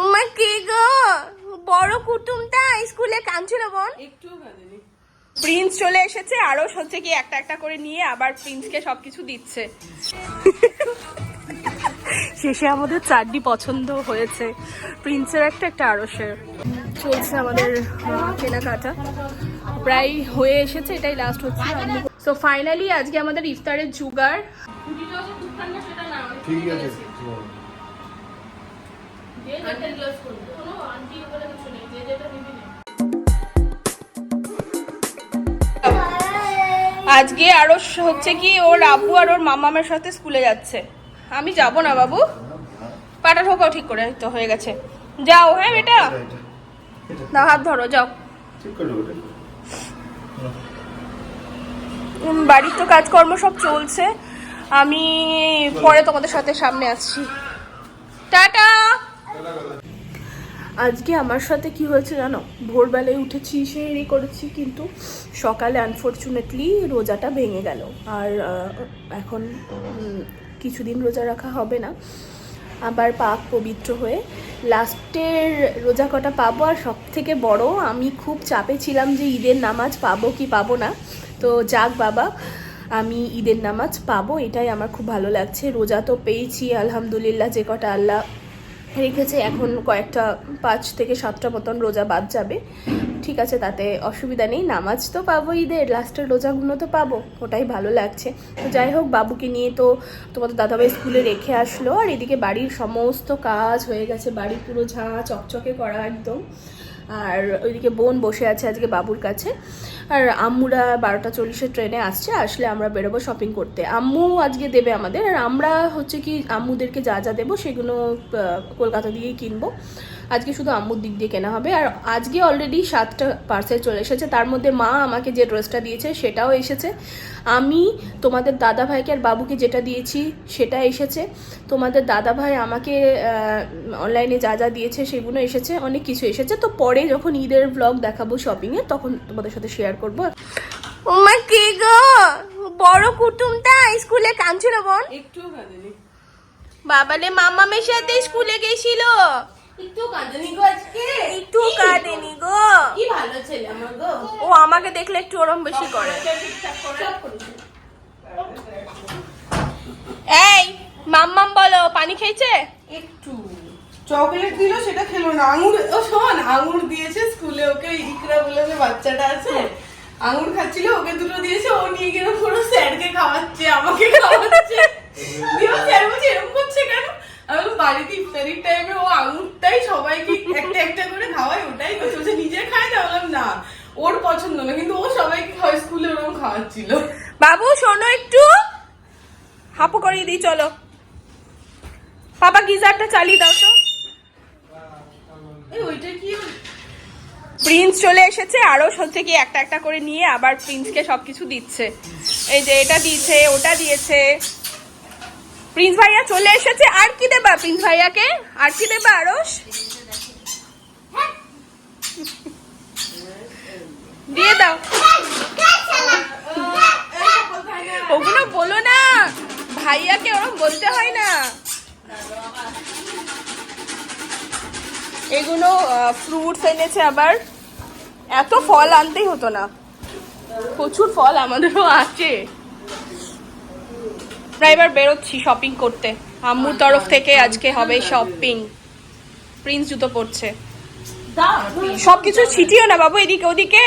ওমা কে গো? বড় কুটুমটা স্কুলে কাঁদছিল বোন। কাঁদেনি। প্রিন্স চলে এসেছে আরও হচ্ছে কি একটা একটা করে নিয়ে আবার প্রিন্সকে সবকিছু দিচ্ছে। শেষে আমাদের চারটি পছন্দ হয়েছে। প্রিন্সের একটা একটা আরসের চলছে আমাদের কেনাকাটা। প্রায় হয়ে এসেছে এটাই লাস্ট হচ্ছে। সো ফাইনালি আজকে আমাদের ইফতারের জুগার ঠিক আছে। আজকে আরও হচ্ছে কি ওর আব্বু আর ওর মামামের সাথে স্কুলে যাচ্ছে। আমি যাব না বাবু। পাটা ঠোকাও ঠিক করে তো হয়ে গেছে। যাও হ্যাঁ বেটা? না হাত ধরো যাও। বাড়ির তো কাজকর্ম সব চলছে। আমি পরে তোমাদের সাথে সামনে আসছি টাটা আজকে আমার সাথে কি হয়েছে জানো? ভোরবেলায় উঠেছি, সেই করেছি, কিন্তু সকালে আনফর্চুনেটলি রোজাটা ভেঙে গেল। আর এখন কিছুদিন রোজা রাখা হবে না। আবার পাক পবিত্র হয়ে লাস্টের রোজা কটা পাবো? আর সব থেকে বড়, আমি খুব চাপে ছিলাম যে ঈদের নামাজ পাবো কি পাবো না। তো যাক বাবা, আমি ঈদের নামাজ পাবো, এটাই আমার খুব ভালো লাগছে। রোজা তো পেয়েছি, আলহামদুলিল্লাহ, যে কটা আল্লাহ রেখেছে এখন কয়েকটা পাঁচ থেকে সাতটা মতন রোজা বাদ যাবে। ঠিক আছে, তাতে অসুবিধা নেই, নামাজ তো পাবো ঈদের, লাস্টের রোজাগুলো তো পাবো, ওটাই ভালো লাগছে। তো যাই হোক, বাবুকে নিয়ে তো তোমাদের দাদাভাই স্কুলে রেখে আসলো, আর এদিকে বাড়ির সমস্ত কাজ হয়ে গেছে, বাড়ি পুরো ঝাঁ, চকচকে করা একদম। আর ওইদিকে বোন বসে আছে আজকে বাবুর কাছে। আর আম্মুরা বারোটা চল্লিশের ট্রেনে আসছে, আসলে আমরা বেরোবো শপিং করতে। আম্মু আজকে দেবে আমাদের, আর আমরা হচ্ছে কি আম্মুদেরকে যা যা দেবো সেগুলো কলকাতা দিয়েই কিনবো। আজকে শুধু আম্মুর দিক দিয়ে কেনা হবে। আর আজকে অলরেডি সাতটা পার্সেল চলে এসেছে। তার মধ্যে মা আমাকে যে ড্রেসটা দিয়েছে সেটাও এসেছে। আমি তোমাদের দাদা ভাইকে আর বাবুকে যেটা দিয়েছি সেটা এসেছে। তোমাদের দাদা ভাই আমাকে অনলাইনে যা যা দিয়েছে সেগুলো এসেছে অনেক কিছু এসেছে। তো পরে যখন ঈদের ব্লগ দেখাবো শপিংয়ে তখন তোমাদের সাথে শেয়ার করব। ওমা কে গো? বড় কুটুমটা স্কুলে কাঁদছিল বোন। কাঁদেনি। বাবালে মামামের সাথে স্কুলে গেছিল। একটুও কাঁদেনি গো আজকে। একটু কাঁদেনি গো। কি ভালো ছেলে আমার গো। ও আমাকে দেখলে একটু ওরম বেশি করে। এই মাম্মাম বলো পানি খেয়েছে? একটু। চকলেট দিল সেটা খেলো না। আঙুর ও শোন আঙুর দিয়েছে স্কুলে ওকে ইকরা বলে যে বাচ্চাটা আছে। আঙুর খাচ্ছিল ওকে দুটো দিয়েছে ও নিয়ে গিয়ে পুরো স্যারকে খাওয়াচ্ছে আমাকে খাওয়াচ্ছে দিয়ে স্যার বলছে এরকম করছে কেন আমি বললাম, বাড়িতে ইফতারির টাইমে ও আঙুরটাই সবাইকে একটা একটা করে খাওয়ায় ওটাই করছে। বলছে নিজে খায় না? বললাম না ওর পছন্দ না। কিন্তু ও সবাইকে খাওয়ায় স্কুলে ওরকম খাওয়াচ্ছিল। বাবু শোনো একটু। হাপু করিয়ে দিই চলো। বাবা গিজারটা চালিয়ে দাও তো। ওইটা কি? প্রিন্স চলে এসেছে। আরও হচ্ছে কি একটা একটা করে নিয়ে আবার প্রিন্সকে সবকিছু দিচ্ছে। এই যে এটা দিয়েছে ওটা দিয়েছে। প্রিন্স ভাইয়া চলে এসেছে। আর কি দেবা প্রিন্স ভাইয়াকে? আর কি দেবা আরস দিয়ে দাও। ওগুলো বলো না। ভাইয়াকে ওরকম বলতে হয় না। এগুলো ফ্রুটস এনেছে আবার। এত ফল আনতেই হতো না। প্রচুর ফল আমাদেরও আছে। আমরা এবার বেরোচ্ছি শপিং করতে। আম্মুর তরফ থেকে আজকে হবে শপিং প্রিন্স জুতো পড়ছে সবকিছু ছিটিও না বাবু এদিকে ওদিকে।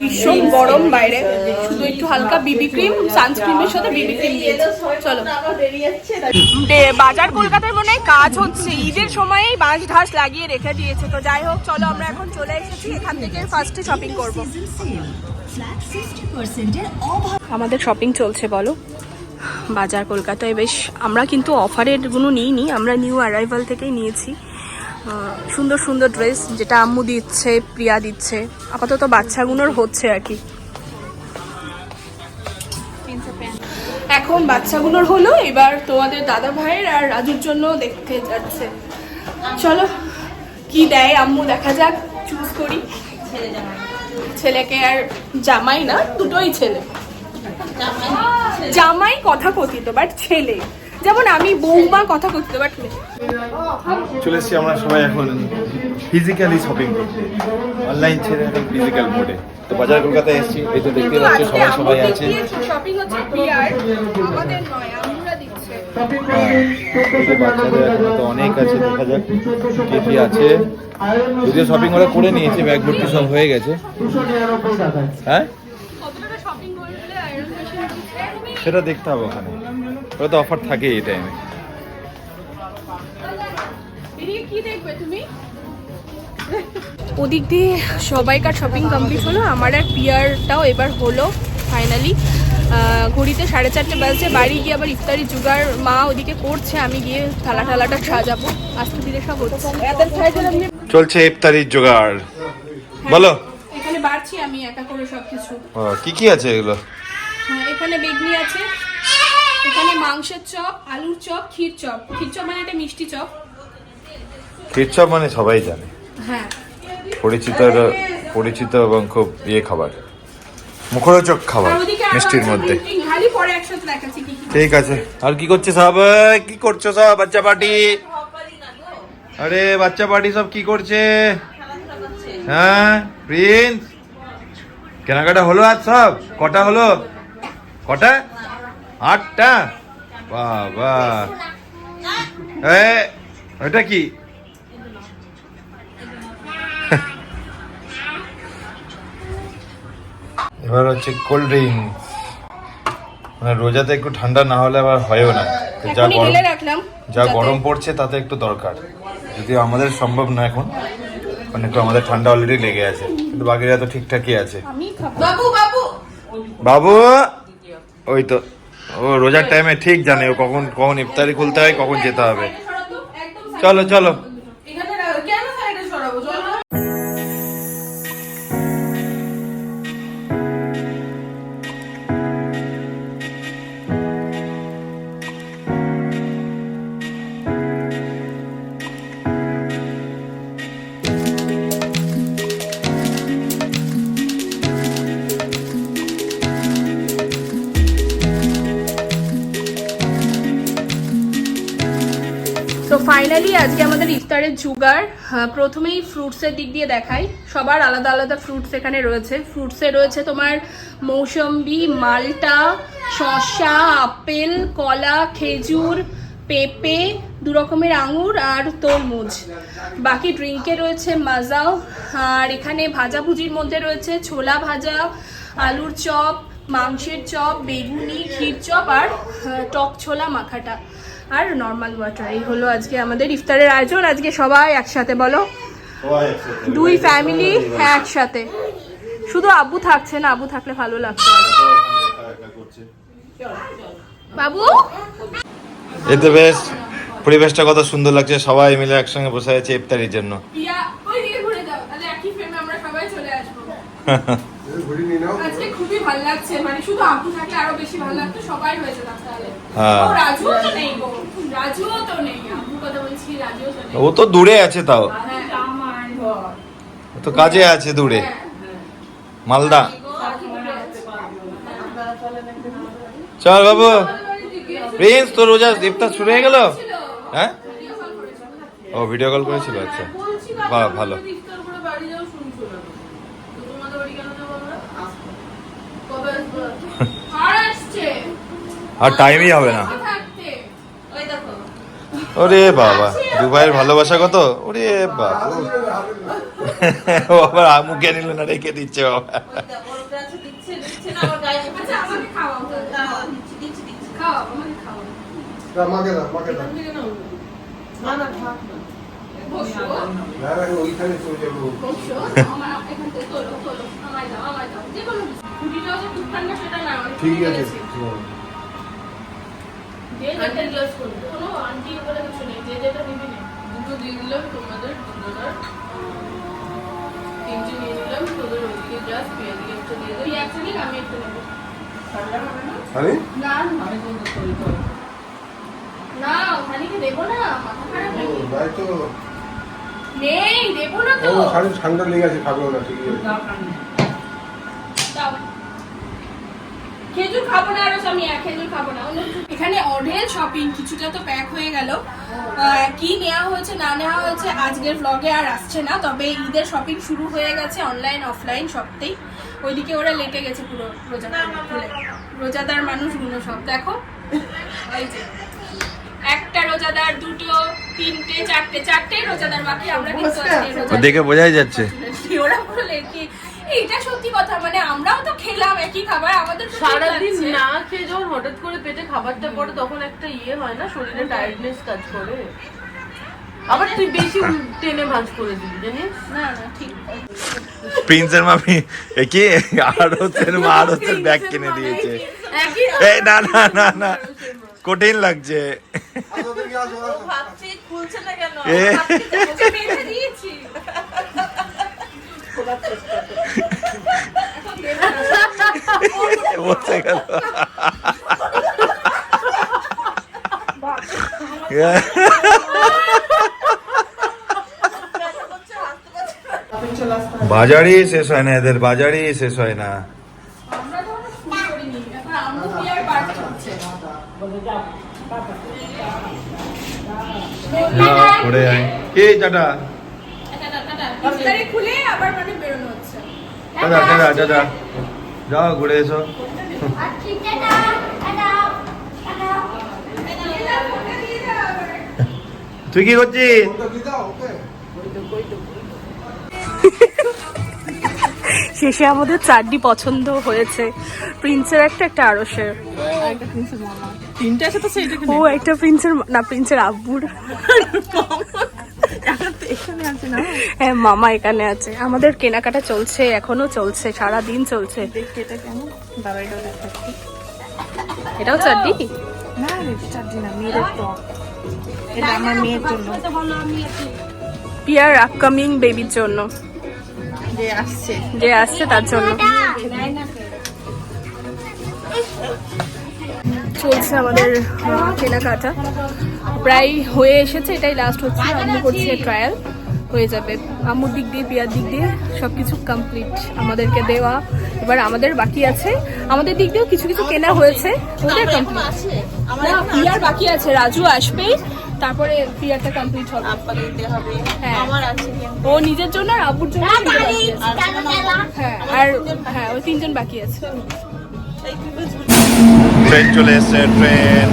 ভীষণ গরম বাইরে। শুধু একটু হালকা বিবি ক্রিম সানস্ক্রিমের সাথে বিবি ক্রিম চলো। বাজার কলকাতায় মনে কাজ হচ্ছে। ঈদের সময়েই বাঁশ ঢাস লাগিয়ে রেখে দিয়েছে। তো যাই হোক, চলো আমরা এখন চলে এসেছি। এখান থেকে ফার্স্টে শপিং করব। আমাদের শপিং চলছে, বলো। বাজার কলকাতায় বেশ, আমরা কিন্তু অফারেরগুলো নিইনি। আমরা নিউ অ্যারাইভাল থেকেই নিয়েছি। সুন্দর সুন্দর ড্রেস যেটা আম্মু দিচ্ছে, প্রিয়া দিচ্ছে। আপাতত বাচ্চাগুলোর হচ্ছে আর কি। এখন বাচ্চাগুলোর হলো, এবার তোমাদের দাদা ভাইয়ের আর রাজুর জন্য দেখতে যাচ্ছে। চলো, কি দেয় আম্মু, দেখা যাক চুজ করি। ছেলেকে আর জামাই না, দুটোই ছেলে। জামাই কথা কথিত বাট ছেলে। যেমন আমি বৌমা কথা করতে পারতে চলে এসেছি আমরা সবাই এখন ফিজিক্যালি শপিং করতে অনলাইন ছেড়ে এখন ফিজিক্যাল মোডে তো বাজার কলকাতায় এসেছি এই তো দেখতে পাচ্ছি সবাই সবাই আছে। শপিং হচ্ছে বিয়ার আমাদের নয় আমরা দিচ্ছে। এই যে বাচ্চাদের এখনও তো অনেক আছে দেখা যাক কে কি আছে। যদিও শপিং ওরা করে নিয়েছে ব্যাগ ভর্তি সব হয়ে গেছে। হ্যাঁ? সেটা দেখতে হবে ওখানে। ওরা তো অফার থাকে এই টাইমে ওদিক দিয়ে সবাইকার শপিং কমপ্লিট হলো আমার আর পিয়ারটাও এবার হলো ফাইনালি ঘড়িতে সাড়ে চারটে বাজছে বাড়ি গিয়ে আবার ইফতারি জুগার মা ওদিকে করছে আমি গিয়ে থালা ঠালাটা সাজাবো। আস্তে ধীরে সব হচ্ছে। চলছে ইফতারির জোগাড়। বলো। এখানে বাড়ছি আমি একা করে সবকিছু। কি কি আছে এগুলো? হ্যাঁ এখানে বেগনি আছে এখানে মাংসের চপ আলুর চপ ক্ষীর চপ। ক্ষীর চপ মানে একটা মিষ্টি চপ। খিরচপ মানে সবাই জানে। হ্যাঁ। পরিচিত পরিচিত এবং খুব ইয়ে খাবার। মুখরোচক খাবার মিষ্টির মধ্যে। ঠিক আছে। আর কি করছে সব? কি করছ সব বাচ্চা পার্টি? আরে বাচ্চা পার্টি সব কি করছে? হ্যাঁ প্রিন্স? কেনাকাটা হলো আজ সব? কটা হলো? কটা? আটটা? বাবা। ওটা কি? এবার হচ্ছে কোল্ড ড্রিঙ্কস। মানে রোজাতে একটু ঠান্ডা না হলে আবার হয়ও না। যা গরম যা গরম পড়ছে তাতে একটু দরকার। যদিও আমাদের সম্ভব না এখন কারণ একটু আমাদের ঠান্ডা অলরেডি লেগে আছে। কিন্তু বাকিরা তো ঠিকঠাকই আছে। বাবু বাবু! বাবু! ওই তো। ও রোজার টাইমে ঠিক জানে ও কখন কখন ইফতারি খুলতে হয় কখন যেতে হবে। চলো চলো। ফাইনালি আজকে আমাদের ইফতারের জুগার হ্যাঁ, প্রথমেই ফ্রুটসের দিক দিয়ে দেখাই। সবার আলাদা আলাদা ফ্রুটস এখানে রয়েছে। ফ্রুটসে রয়েছে তোমার মৌসম্বি মালটা শসা আপেল কলা খেজুর পেঁপে দু রকমের আঙুর আর তরমুজ। বাকি ড্রিঙ্কে রয়েছে মাজাও আর এখানে ভাজাভুজির মধ্যে রয়েছে ছোলা ভাজা আলুর চপ মাংসের চপ বেগুনি ক্ষীর চপ আর টক ছোলা মাখাটা। আর নর্মাল ওয়াটার এই হলো আজকে আমাদের ইফতারের আয়োজন। আজকে সবাই একসাথে বলো? দুই ফ্যামিলি হ্যাঁ একসাথে। শুধু আব্বু থাকছে না আব্বু থাকলে ভালো লাগতো আরও। বাবু? এতে বেশ পরিবেশটা কত সুন্দর লাগছে সবাই মিলে একসঙ্গে বসে আছে ইফতারির জন্য। ইয়া ওই দিকে ঘুরে আজকে খুবই ভালো লাগছে মানে শুধু আব্বু থাকলে আরও বেশি ভালো লাগতো সবাই হয়েছে তাহলে। হ্যাঁ। ও রাজুও তো নেই গো রাজুও তো নেই আব্বু কথা বলছি রাজুও তো নেই। ও তো দূরে আছে তাও। হ্যাঁ। ও তো কাজে আছে দূরে। মালদা। চল বাবু। প্রিন্স তোর রোজা ইফতার শুরু হয়ে গেল? হ্যাঁ? ও ভিডিও কল করেছিল। আচ্ছা। বাহ ভালো ইফতার করে বাড়ি যাও শুনছো না তো তোমাদের বাড়ি কেন যাব আমরা কবে আসব আর আসছে আর টাইমই হবে না। থাকতে ওই দেখো ওরে বাবা দুবাইয়ের ভালোবাসা কত? ওরে বাবা। আবার মুখে নিল না রেখে দিচ্ছে বাবা। ঠিক আছে কোনো আন্টি বলে কিছু নেই যে যেটা নিবি নে। দুটো দিয়ে দিলাম তোমাদের দুজনের তিনটে নিয়ে নিলাম তোদের ওইদিকে গ্লাস পেঁয়াজি একটা দিয়ে তুই একটা নিক আমি একটা নেব। ঠান্ডা না? আমি না আমি কিন্তু খারাপ। না ওখানেকে দেবো না মাথা খারাপ নাকি? তো। নেই দেবো না তো। ঠান্ডা লেগে আছে খাব না ঠিক আছে। দাও ঠান্ডা। দাও খেজুর খাব না আরও আমি এক খেজুর খাব না। এখানে অঢেল শপিং কিছুটা তো প্যাক হয়ে গেল। কি নেওয়া হয়েছে না নেওয়া হয়েছে আজকের ব্লগে আর আসছে না তবে ঈদের শপিং শুরু হয়ে গেছে অনলাইন অফলাইন সবতেই। ওইদিকে ওরা লেটে গেছে পুরো রোজাদার রোজাদার মানুষগুলো সব দেখো। এই যে একটা রোজাদার দুটো তিনটে চারটে চারটে রোজাদার বাকি আমরা কিন্তু দেখে বোঝাই যাচ্ছে। ওরা পুরো লেটকে এইটা সত্যি কথা মানে আমরাও তো খেলাম একই খাবার আমাদের সারাদিন না খেয়ে যখন হঠাৎ করে পেটে খাবারটা পড়ে তখন একটা ইয়ে হয় না শরীরে টায়ার্ডনেস কাজ করে? আবার তুই বেশি টেনে ভাঁজ করে দিবি জানিস? না না ঠিক। প্রিন্সের মামি কি? আড়তের মা আড়তের ব্যাগ কিনে দিয়েছে। একই এ না না না না। কঠিন লাগছে। ভাবছি খুলছে না কেন? বেঁধে দিয়েছি বসে গেল বাজারই শেষ হয় না এদের বাজারই শেষ হয় না। আয় কে টাটা। ইফতারি খুলে আবার মানে বেরোনো হচ্ছে। টাটা টাটা টাটা যাও ঘুরে এসো। তুই কি করছিস? শেষে আমাদের চারটি পছন্দ হয়েছে। প্রিন্সের একটা একটা আরসের তিনটে আছে তো সেইটা ও একটা প্রিন্সের না প্রিন্সের আব্বুর। হ্যাঁ মামা এখানে আছে। আমাদের কেনাকাটা চলছে এখনও চলছে সারা দিন চলছে এটাও চারটি? না রে না মেয়েদের টপ। এটা আমার মেয়ের জন্য। পিয়ার আপকামিং বেবির জন্য। যে আসছে। যে আসছে তার জন্য। চলছে আমাদের কেনাকাটা। প্রায় হয়ে এসেছে এটাই লাস্ট হচ্ছে। আম্মু করছে ট্রায়াল হয়ে যাবে। আম্মুর দিক দিয়ে পিয়ার দিক দিয়ে সব কিছু কমপ্লিট আমাদেরকে দেওয়া। এবার আমাদের বাকি আছে। আমাদের দিক দিয়েও কিছু কিছু কেনা হয়েছে। ওদের কমপ্লিট পিয়ার বাকি আছে। রাজু আসবে। তারপরে পিয়ারটা কমপ্লিট হবে। আব্বাকে দিতে হবে হ্যাঁ। আমার আছে। ও নিজের জন্য আর আব্বুর জন্য। হ্যাঁ আর হ্যাঁ ওই তিনজন বাকি আছে। ট্রেন চলে এসছে ট্রেন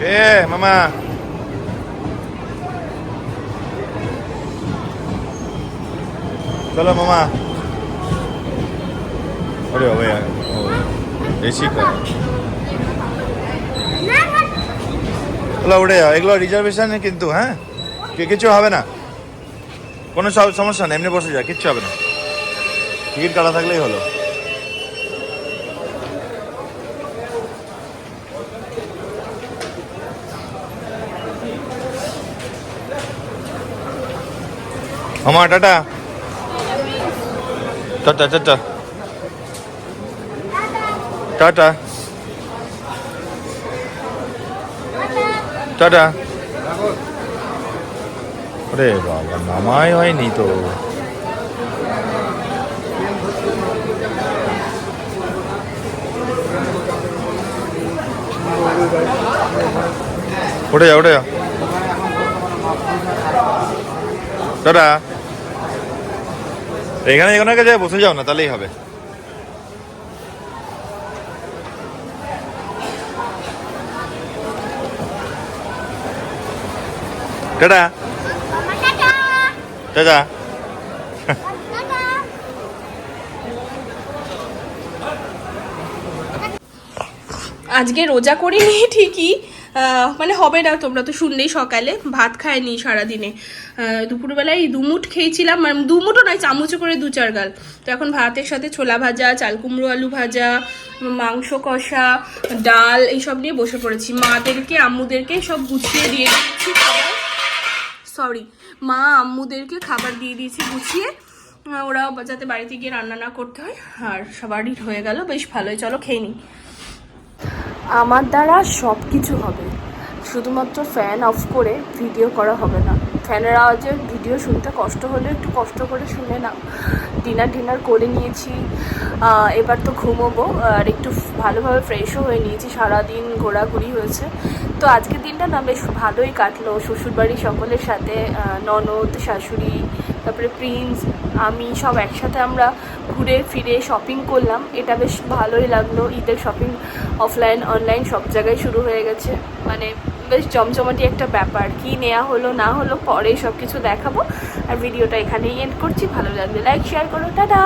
এ, মামা। চলো, মামা। আরে, বাবা এসি কর চলো, উঠে যাও। এগুলো রিজার্ভেশন কিন্তু হ্যাঁ? কিছু হবে না। কোনো সমস্যা নেই, এমনি বসে যা কিচ্ছু হবে না। টিকিট কাটা থাকলেই হলো। আমার tata tata tata tata tata আরে বাবা নামাই হয়নি তো উঠে যাও উঠে যাও দাদা এখানে যে এখানে কাছে বসে যাও না তাহলেই হবে। টাটা। টাটা। আজকে রোজা করিনি ঠিকই। আহ, মানে হবে না তোমরা তো শুনলেই সকালে। ভাত খায়নি সারাদিনে। দুপুরবেলায় দুমুট খেয়েছিলাম মানে দুমুটও নয় চামচে করে দু চার গাল। তো এখন ভাতের সাথে ছোলা ভাজা চাল কুমড়ো আলু ভাজা মাংস কষা ডাল এইসব নিয়ে বসে পড়েছি। মাদেরকে আম্মুদেরকে সব গুছিয়ে দিয়ে দিচ্ছি সরি মা আম্মুদেরকে খাবার দিয়ে দিয়েছি গুছিয়ে। আহ, ওরা যাতে বাড়িতে গিয়ে রান্না না করতে হয় আর সবারই হয়ে গেল। বেশ ভালোই চলো খেয়ে নিই। আমার দ্বারা সব কিছু হবে। শুধুমাত্র ফ্যান অফ করে ভিডিও করা হবে না। ফ্যানের আওয়াজে ভিডিও শুনতে কষ্ট হলে একটু কষ্ট করে শুনে নাও। ডিনার ডিনার করে নিয়েছি। এবার তো ঘুমোবো, আর একটু ভালোভাবে ফ্রেশও হয়ে নিয়েছি। সারাদিন ঘোরাঘুরি হয়েছে। তো আজকের দিনটা না বেশ ভালোই কাটলো। শ্বশুরবাড়ির সকলের সাথে ননদ, শাশুড়ি, তারপরে প্রিন্স আমি সব একসাথে আমরা ঘুরে ফিরে শপিং করলাম। এটা বেশ ভালোই লাগল। ঈদের শপিং অফলাইন অনলাইন সব জায়গায় শুরু হয়ে গেছে। মানে বেশ জমজমাটি একটা ব্যাপার। কি নেওয়া হলো, না হলো, পরে সব কিছু দেখাবো। আর ভিডিওটা এখানেই এন্ড করছি। ভালো লাগলে লাইক শেয়ার করো। টাটা!